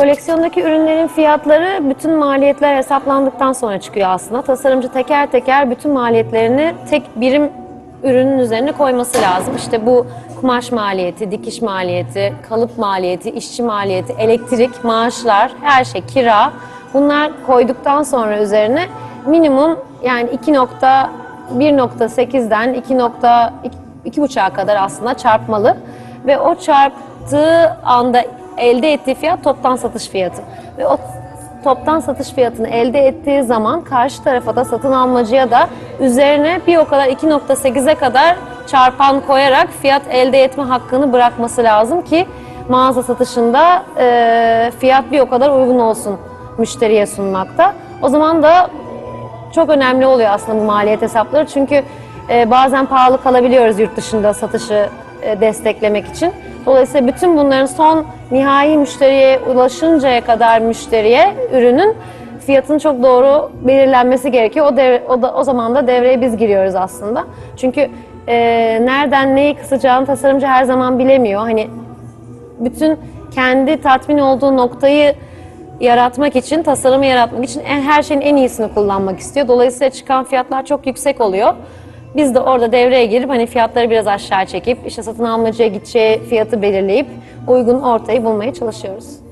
Koleksiyondaki ürünlerin fiyatları bütün maliyetler hesaplandıktan sonra çıkıyor aslında. Tasarımcı teker teker bütün maliyetlerini tek birim ürünün üzerine koyması lazım. İşte bu kumaş maliyeti, dikiş maliyeti, kalıp maliyeti, işçi maliyeti, elektrik, maaşlar, her şey, kira. Bunlar koyduktan sonra üzerine minimum yani 2.1.8'den 2.2.5'a kadar aslında çarpmalı. Ve o çarptığı anda elde ettiği fiyat toptan satış fiyatı. Ve o toptan satış fiyatını elde ettiği zaman karşı tarafa da satın almacıya da üzerine bir o kadar 2.8'e kadar çarpan koyarak fiyat elde etme hakkını bırakması lazım ki mağaza satışında e, fiyat bir o kadar uygun olsun müşteriye sunmakta. O zaman da çok önemli oluyor aslında bu maliyet hesapları çünkü e, bazen pahalı kalabiliyoruz yurt dışında satışı desteklemek için. Dolayısıyla bütün bunların son nihai müşteriye ulaşıncaya kadar müşteriye ürünün fiyatının çok doğru belirlenmesi gerekiyor. O, devre, o, da, o zaman da devreye biz giriyoruz aslında. Çünkü e, nereden neyi kısacağını tasarımcı her zaman bilemiyor. Hani bütün kendi tatmin olduğu noktayı yaratmak için, tasarımı yaratmak için en, her şeyin en iyisini kullanmak istiyor. Dolayısıyla çıkan fiyatlar çok yüksek oluyor. Biz de orada devreye girip hani fiyatları biraz aşağı çekip işte satın almacıya gideceği fiyatı belirleyip uygun ortayı bulmaya çalışıyoruz.